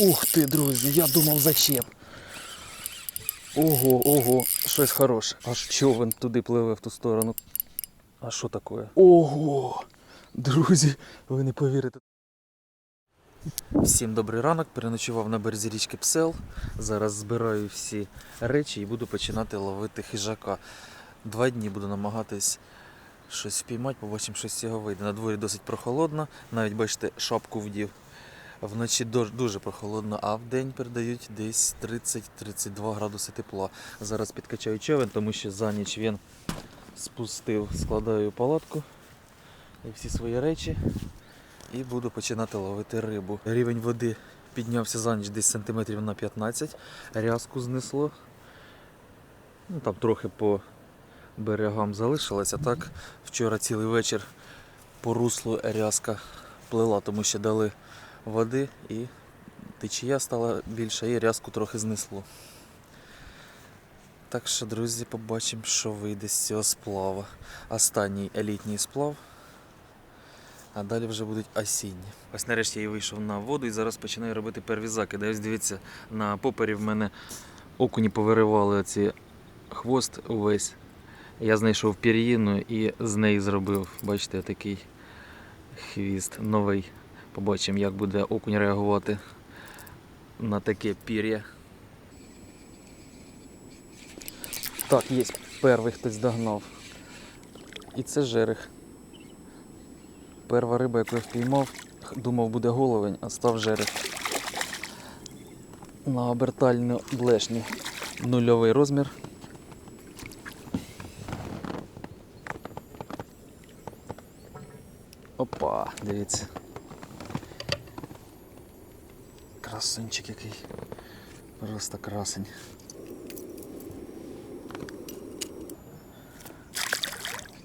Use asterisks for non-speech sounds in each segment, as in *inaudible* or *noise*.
Ух ти, друзі, я думав зачеп. Ого, ого, щось хороше. Аж човен туди пливе в ту сторону. А що таке? Ого! Друзі, ви не повірите. Всім добрий ранок. Переночував на березі річки Псел. Зараз збираю всі речі і буду починати ловити хижака. Два дні буду намагатись щось впіймати, побачимо, що з цього вийде. На дворі досить прохолодно, навіть бачите, шапку вдів. Вночі дуже прохолодно, а вдень передають десь 30-32 градуси тепла. Зараз підкачаю човен, тому що за ніч він спустив, складаю палатку і всі свої речі і буду починати ловити рибу. Рівень води піднявся за ніч десь сантиметрів на 15, рязку знесло. Ну, там трохи по берегам залишилося. Так, вчора цілий вечір по руслу рязка плила, тому що дали води і течія стала більша і рязку трохи знесло. Так що, друзі, побачимо, що вийде з цього сплава. Останній елітній сплав, а далі вже будуть осінні. Ось нарешті я вийшов на воду і зараз починаю робити перві закиди. Ось дивіться, на попері в мене окуні повиривали оці хвост увесь. Я знайшов пір'їну і з неї зробив, бачите, такий хвіст новий. Побачимо, як буде окунь реагувати на таке пір'я. Так, є перший хтось догнав. І це жерех. Перша риба, яку я впіймав, думав буде головень, а став жерех. На обертальну блешню. Нульовий розмір. Опа, дивіться. Красунчик який. Просто красень.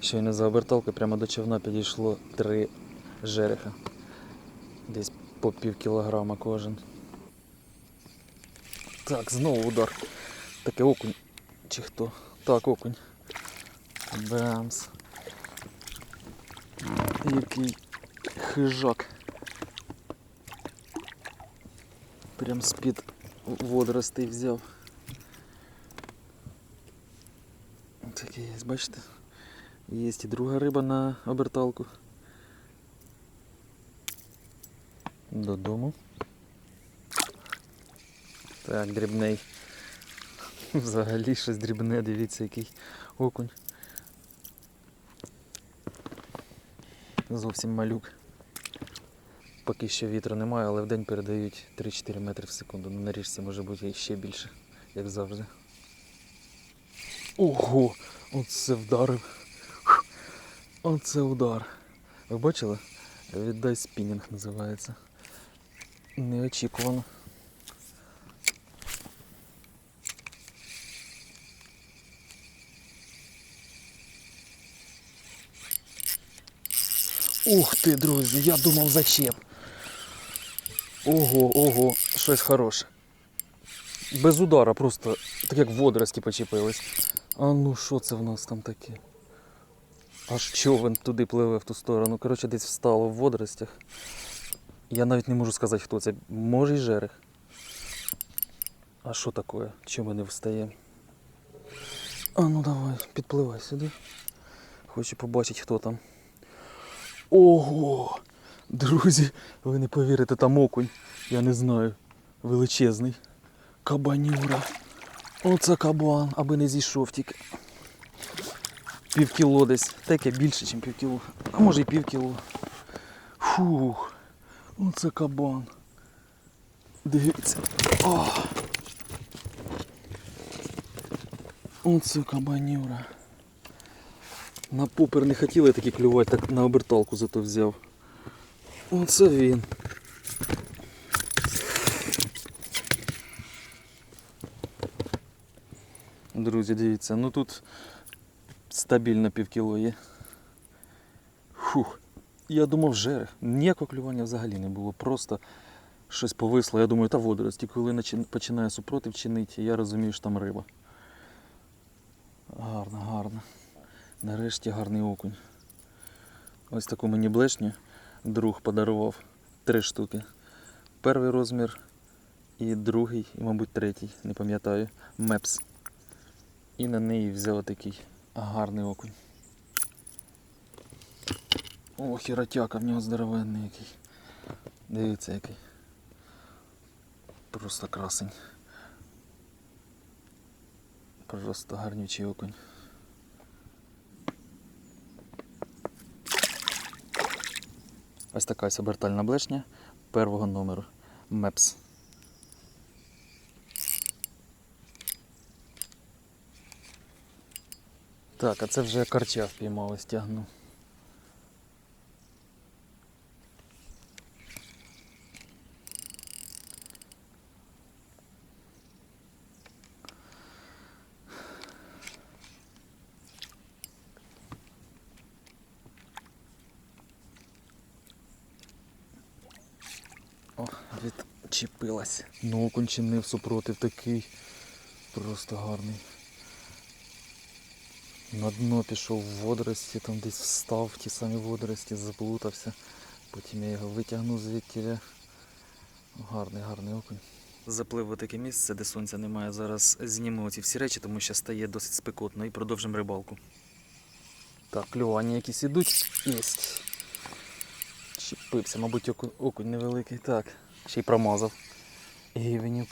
Щойно за оберталкою прямо до човна підійшло три жереха. Десь по пів кілограма кожен. Так, знову удар. Таке окунь. Чи хто? Так, окунь. Бамс. Який хижак. Прям з-під водоростей взяв. Такий є, бачите? Є і друга риба на оберталку. Додому. Так, дрібний. Взагалі щось дрібне, дивіться, який окунь. Зовсім малюк. Поки що вітру немає, але вдень передають 3-4 метри в секунду. Ну, на річці може бути ще більше, як завжди. Ого! Оце вдарив. Оце удар. Ви бачили? Віддай спінінг називається. Неочікувано. Ух ти, друзі, я думав зачеп. Ого, ого, щось хороше. Без удара, просто так як водорості почепились. А ну що це в нас там таке? Аж човен туди пливе в ту сторону. Коротше, десь встало в водоростях. Я навіть не можу сказати, хто це. Може й жерех. А що таке? Чому ми не встаємо? А ну давай, підпливай сюди. Хочу побачити, хто там. Ого! Друзі, ви не повірите, там окунь. Я не знаю. Величезний. Кабанюра. Оце кабан, аби не зійшов тільки. Пів кіло десь. Таке більше, ніж пів кіло. А може і пів кіло. Фух. Оце кабан. Дивіться. О. Оце кабанюра. На попер не хотіли такі клювати, так на оберталку зато взяв. Оце він. Друзі, дивіться, ну тут стабільно півкіло є. Фух. Я думав жерех. Ніякого клювання взагалі не було. Просто щось повисло. Я думаю, та водорості. Коли починає супротив чинити, я розумію, що там риба. Гарно, гарно. Нарешті гарний окунь. Ось таку мені блешню друг подарував. Три штуки. Перший розмір і другий, і, мабуть, третій, не пам'ятаю, мепс. І на неї взяв такий гарний окунь. О, хіротяка, в нього здоровенний який. Дивіться який. Просто красень. Просто гарнючий окунь. Ось така ось обертальна блешня первого номеру. Мепс. Так, а це вже карча впіймав ось Ну, чинив супротив такий. Просто гарний. На дно пішов в водорості, там десь встав в ті самі водорості, заплутався. Потім я його витягнув звідти. Гарний, гарний окунь. Заплив у таке місце, де сонця немає. Зараз знімемо ці всі речі, тому що стає досить спекотно і продовжимо рибалку. Так, клювання якісь ідуть. Єсть. Чіпився, мабуть, окунь невеликий. Так, ще й промазав. Гівенюк.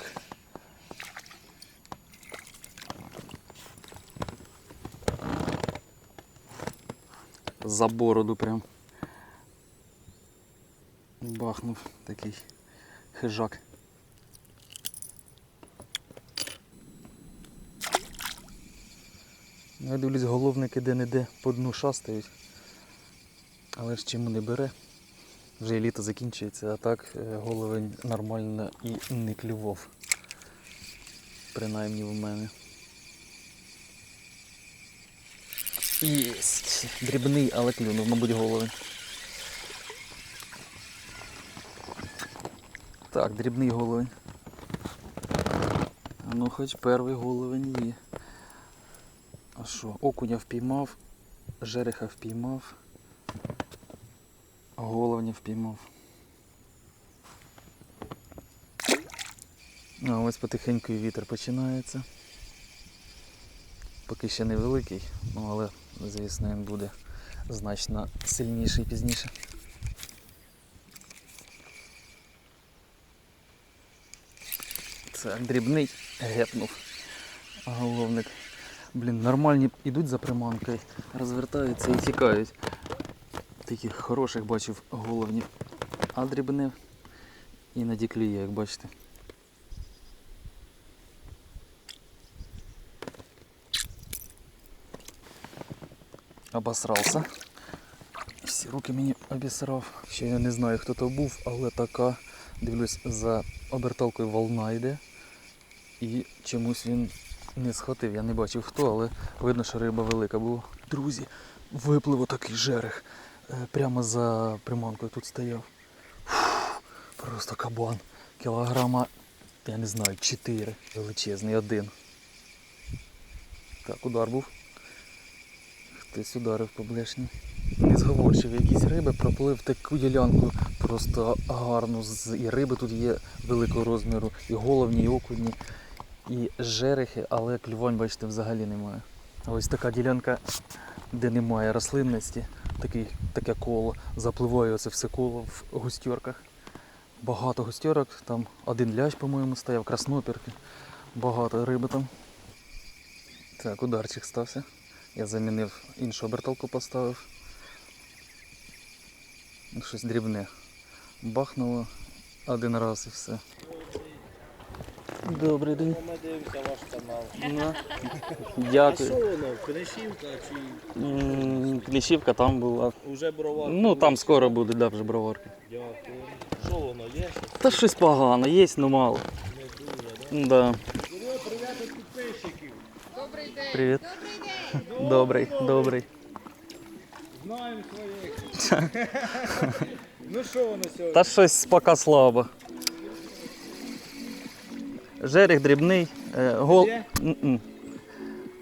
За бороду прям. Бахнув такий хижак. Я дивлюсь, головники де-не-де по дну шастають. Але ж чому не бере? Вже і літо закінчується, а так е, головень нормально і не клював. Принаймні в мене. Єсть. Дрібний, але клюнув, мабуть, головень. Так, дрібний головень. Ну, хоч перший головень є. А що, окуня впіймав, жереха впіймав, головня впіймав. А ось потихеньку і вітер починається. Поки ще невеликий, ну але, звісно, він буде значно сильніший пізніше. Це дрібний гепнув. Головник. Блін, нормальні йдуть за приманкою, розвертаються і тікають. Таких хороших бачив головнів. А дрібне іноді як бачите. Обосрався. Всі руки мені обісрав. Ще я не знаю, хто то був, але така, дивлюсь, за оберталкою волна йде. І чомусь він не схватив. Я не бачив хто, але видно, що риба велика була. Друзі, виплив отакий жерех. Е, Прямо за приманкою тут стояв. Просто кабан. Кілограма, я не знаю, 4. Величезний, один. Так, удар був. Хтось ударив по блешні. Не зговорчив якісь риби, проплив таку ділянку просто гарну. І риби тут є великого розміру, і головні, і окунні, і жерехи, але клювань, бачите, взагалі немає. Ось така ділянка, де немає рослинності, такий, таке коло, запливає оце все коло в густьорках. Багато густьорок, там один лящ, по-моєму, стояв, краснопірки, багато риби там. Так, ударчик стався. Я замінив іншу оберталку поставив. Щось дрібне. Бахнуло один раз і все. Добрий день. Ми дивимося ваш канал. Ну, *laughs* А Дякую. що воно? Книжівка чи М, Кліщівка там була. вже бровар? Ну там скоро буде, да, вже броварки. Дякую. Що воно є? щось? Та щось погано, є, ну мало. Не дуже, да? Да. Привіт від підписчиків. Привіт. Добрий, добрий. Знаємо своїх. *laughs* ну що воно сьогодні? Та щось поки слабо. Жерех дрібний, е, гол.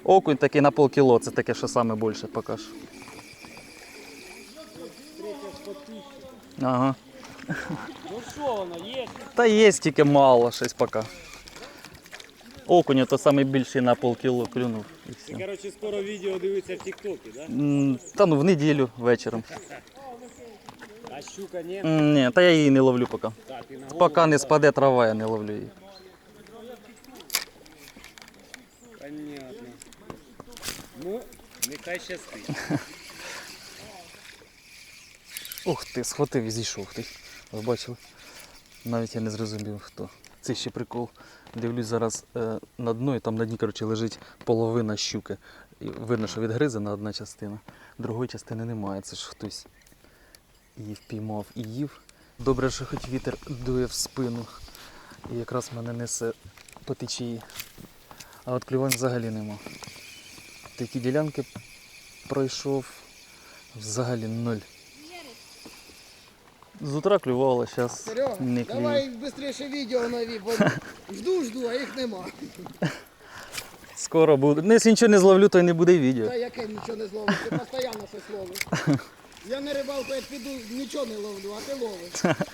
Окунь такий на полкіло, це таке, що саме більше поки що. Ага. Ну що воно, є? Та є тільки мало щось поки. Окунь то найбільший на полкіло клюнув і все. Коротше, скоро відео дивиться в Тіктокі, да? Та ну в неділю вечором. А щука ні? Ні, та я її не ловлю поки. Так. Поки не спаде трава, я не ловлю її. Ну, нехай щастить. Ух ти, схватив і зійшов хтось. Ви бачили? Навіть я не зрозумів хто. Це ще прикол. Дивлюсь зараз е, на дно, і там на дні коротше, лежить половина щуки. І видно, що відгризана одна частина. Другої частини немає. Це ж хтось її впіймав і їв. Добре, що хоч вітер дує в спину. І якраз мене несе по течії. А от клювань взагалі нема. Такі ділянки пройшов взагалі ноль. З утра клювало, зараз не клює. давай швидше відео нові, бо жду, жду, а їх нема. *laughs* Скоро буде. Ну, якщо нічого не зловлю, то й не буде відео. Та яке нічого не зловиш, ти постійно щось ловиш. *laughs* Я на рибалку як піду, нічого не ловлю, а ти ловиш. *laughs*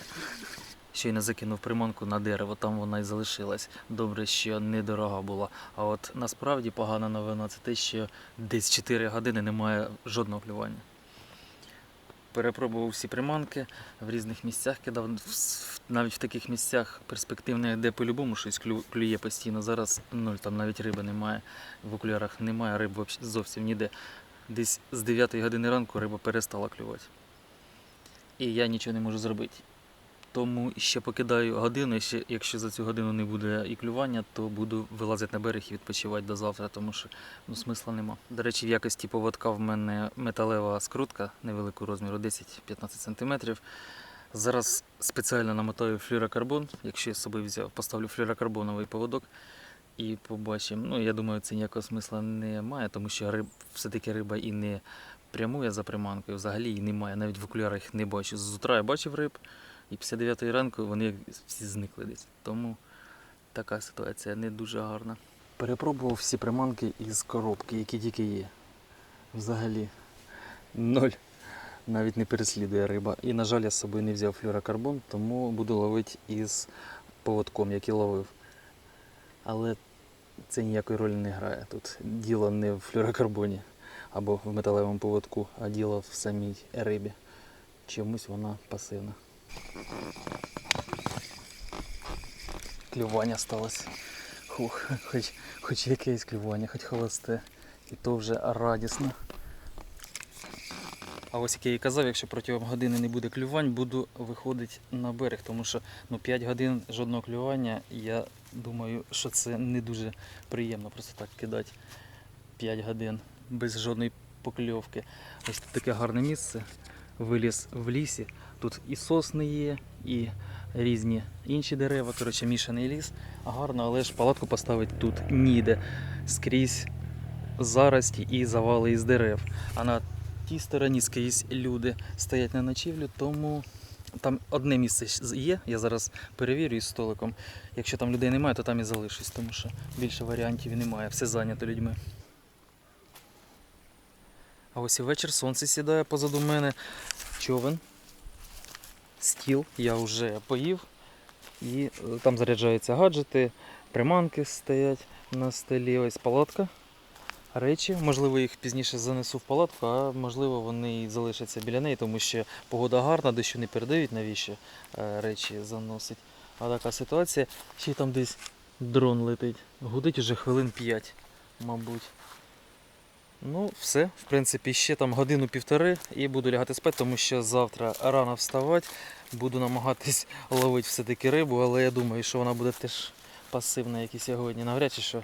Щойно закинув приманку на дерево, там вона і залишилась. Добре, що недорога була. А от насправді погана новина це те, що десь 4 години немає жодного клювання. Перепробував всі приманки в різних місцях, кидав навіть в таких місцях перспективних, де по-любому щось клює постійно. Зараз нуль, там навіть риби немає. В окулярах немає вообще зовсім ніде. Десь з 9 години ранку риба перестала клювати. І я нічого не можу зробити. Тому ще покидаю годину, ще, якщо за цю годину не буде і клювання, то буду вилазити на берег і відпочивати до завтра, тому що ну, смисла нема. До речі, в якості поводка в мене металева скрутка невеликого розміру 10-15 см. Зараз спеціально намотаю флюрокарбон. Якщо я з собою взяв, поставлю флюрокарбоновий поводок і побачимо. Ну, я думаю, це ніякого смисла не має, тому що риб, все-таки риба і не прямує за приманкою, взагалі її немає. Навіть в окулярах не бачу. З утра я бачив риб, і після 9 ранку вони всі зникли десь. Тому така ситуація не дуже гарна. Перепробував всі приманки із коробки, які тільки є. Взагалі. Ноль. Навіть не переслідує риба. І, на жаль, я з собою не взяв флюрокарбон, тому буду ловити із поводком, який ловив. Але це ніякої ролі не грає. Тут діло не в флюрокарбоні або в металевому поводку, а діло в самій рибі. Чомусь вона пасивна. Клювання сталося. Хух, хоч, хоч якесь клювання, хоч холосте. І то вже радісно. А ось як я і казав, якщо протягом години не буде клювань, буду виходити на берег, тому що ну, 5 годин жодного клювання, я думаю, що це не дуже приємно просто так кидати 5 годин без жодної покльовки. Ось тут таке гарне місце. Виліз в лісі. Тут і сосни є, і різні інші дерева. Коротше, мішаний ліс. Гарно, але ж палатку поставити тут ніде. Скрізь зарості і завали із дерев. А на тій стороні скрізь люди стоять на ночівлю, тому там одне місце є. Я зараз перевірю із столиком. Якщо там людей немає, то там і залишусь, тому що більше варіантів немає. Все зайнято людьми. А ось і вечір сонце сідає позаду мене. Човен. Стіл я вже поїв. І е, там заряджаються гаджети, приманки стоять на столі. Ось палатка. Речі, можливо, їх пізніше занесу в палатку, а можливо вони і залишаться біля неї, тому що погода гарна, дощу не передають, навіщо е, речі заносить. А така ситуація. Ще там десь дрон летить. Гудить уже хвилин 5, мабуть. Ну, все, в принципі, ще там годину-півтори і буду лягати спати, тому що завтра рано вставати. Буду намагатись ловити все-таки рибу, але я думаю, що вона буде теж пасивна, як і сьогодні. Навряд чи що.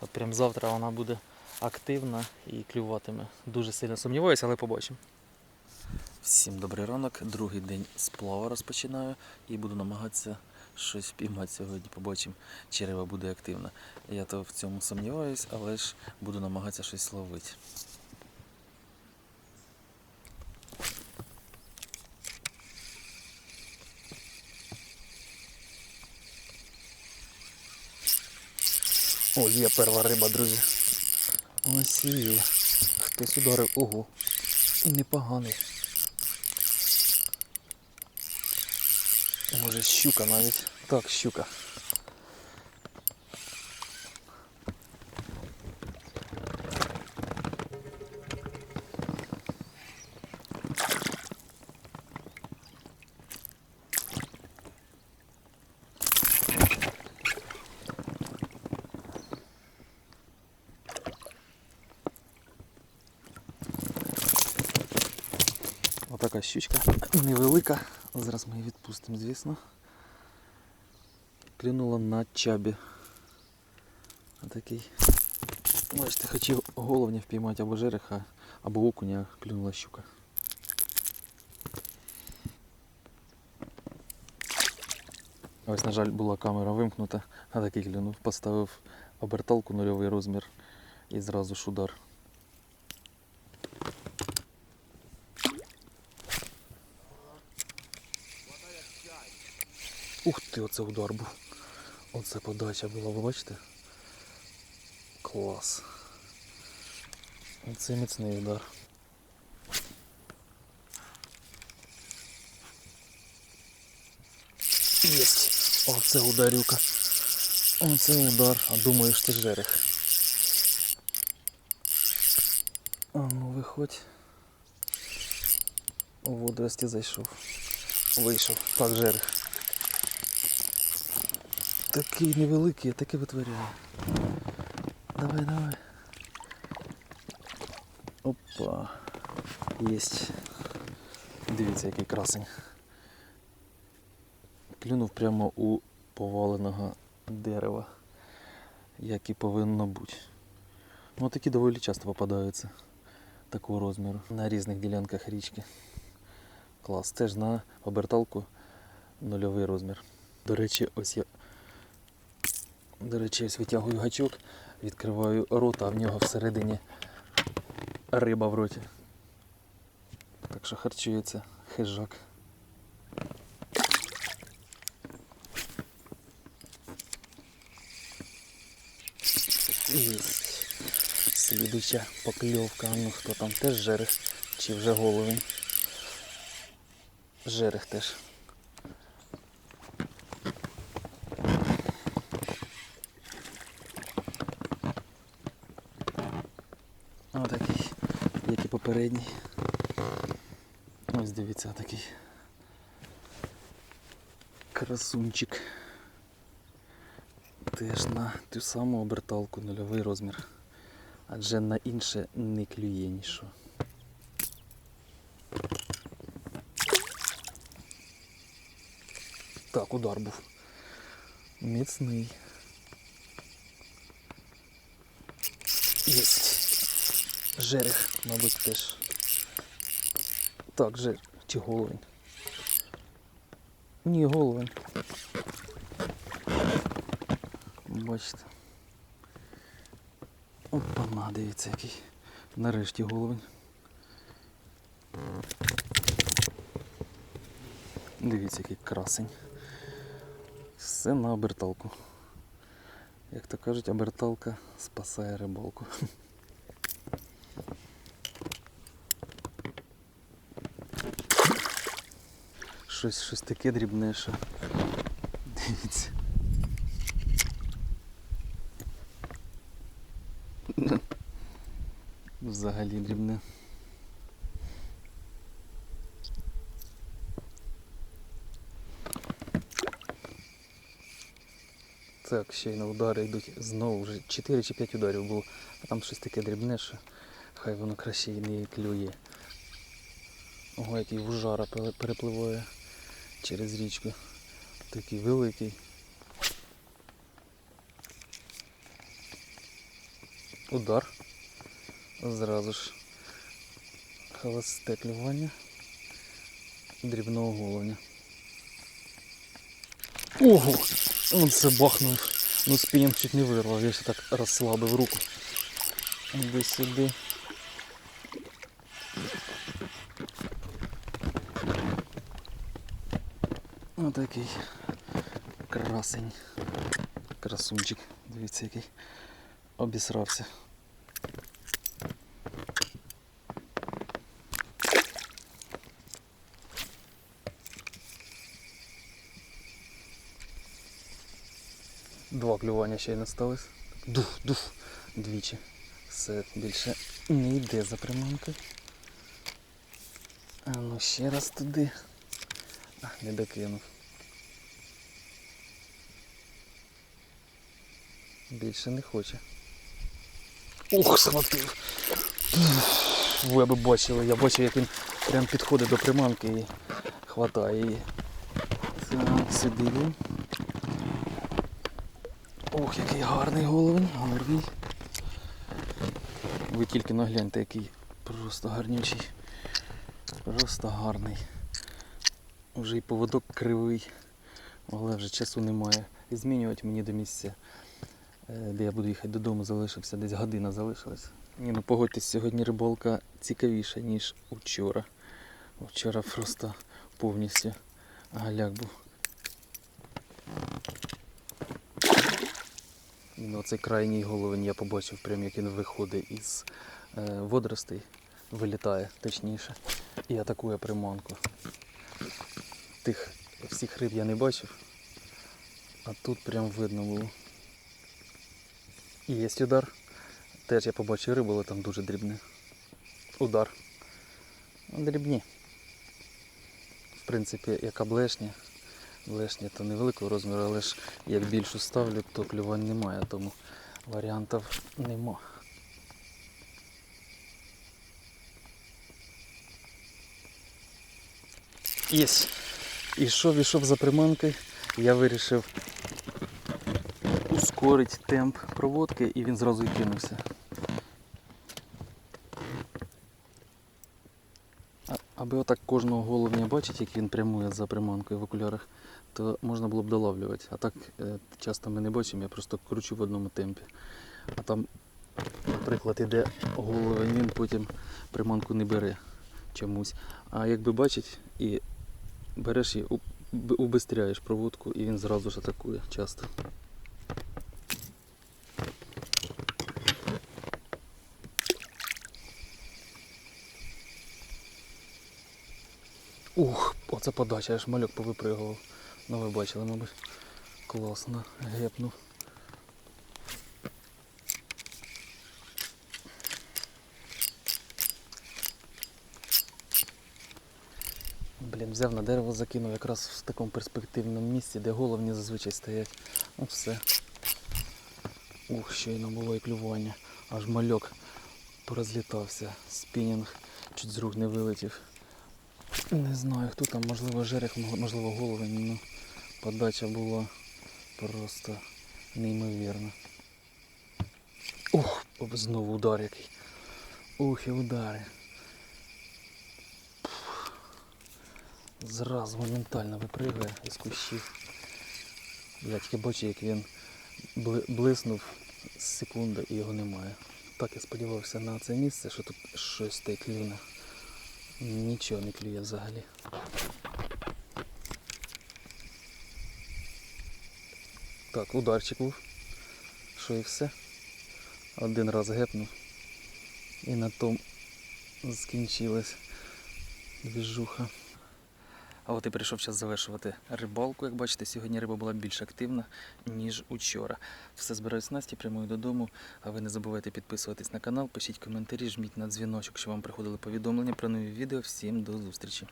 От прям завтра вона буде активна і клюватиме. Дуже сильно сумніваюся, але побачимо. Всім добрий ранок. Другий день сплава розпочинаю і буду намагатися щось піймати сьогодні. Побачимо, чи риба буде активна. Я то в цьому сумніваюсь, але ж буду намагатися щось ловити. О, є перша риба, друзі. Ось і. Хтось ударив. Ого. І непоганий. Може щука навіть. Так, щука. Отака щучка невелика. Зараз ми її відпустимо, звісно. Клюнула на чабі. Отакий. Бачите, хотів головня впіймати або жереха, або окуня, клюнула щука. Ось, на жаль, була камера вимкнута, а такий клюнув. Поставив оберталку нульовий розмір і зразу ж удар. Ти, оце удар був. Оце подача була, ви бачите? Клас. Оце міцний удар. Єсть! Оце ударюка. Оце удар. А що це жерех. А ну виходь. У водорості зайшов. Вийшов. Так, жерех. Такий невеликий, а таке витворяє. Давай, давай. Опа. Єсть. Дивіться, який красень. Клюнув прямо у поваленого дерева, як і повинно бути. Ну, такі доволі часто попадаються такого розміру на різних ділянках річки. Клас. Теж на оберталку нульовий розмір. До речі, ось я. До речі, ось витягую гачок, відкриваю рот, а в нього всередині риба в роті. Так що харчується хижак. І слідуча покльовка. Ну хто там теж жерех чи вже головень? Жерех теж. Отакий, попередній. Ось дивіться, такий красунчик. Теж на ту саму оберталку нульовий розмір. Адже на інше не клює нічого. Так, удар був. Міцний. Єсть. Жерех, мабуть, теж. Так, жер. Чи головень? Ні, головень. Бачите. Опа, дивіться який. Нарешті головень. Дивіться, який красень. Все на оберталку. Як то кажуть, оберталка спасає рибалку. *laughs* Щось, щось таке дрібне, що. Дивіться. Взагалі дрібне. Так, щойно удари йдуть знову вже 4 чи 5 ударів було, а там щось таке дрібне, що хай воно краще і не клює. Ого, який вужара пере- перепливає через річку. Такий великий. Удар. Зразу ж холосте клювання дрібного головня. Ого! Он це бахнув. Ну спінінг чуть не вирвав, я ще так розслабив руку. Іди сюди. Отакий красень. Красунчик. Дивіться який. Обісрався. Два клювання ще й не сталося. Дух, дух. Двічі. Все більше не йде за приманкою. А ну ще раз туди. Не докинув. Більше не хоче. Ух, схватив. Ви би бачили, я бачив, як він прям підходить до приманки і хватає її. Сюди він. Ох, який гарний головень, гарний. Ви тільки нагляньте, який просто гарнючий. Просто гарний. Уже і поводок кривий, але вже часу немає. І змінювати мені до місця, е, де я буду їхати додому, залишився, десь година залишилась. Ні, ну погодьтесь, сьогодні рибалка цікавіша, ніж вчора. Вчора просто повністю галяк був. Ну, цей крайній головень я побачив, прям як він виходить із е, водоростей, вилітає точніше, і атакує приманку. Тих всіх риб я не бачив, а тут прям видно було. І є удар. Теж я побачив рибу, але там дуже дрібне. Удар. Ну, Дрібні. В принципі, яка блешня. Блешня то невеликого розміру, але ж як більшу ставлю, то клювань немає, тому варіантів нема. Єсть. Ішов, ішов за приманкою, я вирішив ускорити темп проводки і він зразу й кинувся. Аби отак кожного головня бачить, як він прямує за приманкою в окулярах, то можна було б долавлювати. А так е, часто ми не бачимо, я просто кручу в одному темпі. А там, наприклад, іде головень, він потім приманку не бере чомусь. А якби бачить і береш і убистряєш проводку, і він зразу ж атакує часто. Ух, оце подача, аж мальок повипригував. Ну ви бачили, мабуть. Класно, гепнув. Блін, взяв на дерево, закинув якраз в такому перспективному місці, де головні зазвичай стоять. Ну все. Ух, щойно було і клювання. Аж мальок порозлітався. Спінінг чуть з рук не вилетів. Не знаю, хто там, можливо, жерех, можливо, головень, ну подача була просто неймовірна. Ух, знову удар який. Ух, і удари. Зразу моментально випригує із кущів. Я тільки бачу, як він блиснув з секунди і його немає. Так я сподівався на це місце, що тут щось та й клюне. Нічого не клює взагалі. Так, ударчик був. Що і все. Один раз гепнув. І на тому скінчилась двіжуха. А от і прийшов час завершувати рибалку. Як бачите, сьогодні риба була більш активна, ніж учора. Все збираюсь Насті, прямую додому. А ви не забувайте підписуватись на канал, пишіть коментарі, жміть на дзвіночок, щоб вам приходили повідомлення про нові відео. Всім до зустрічі!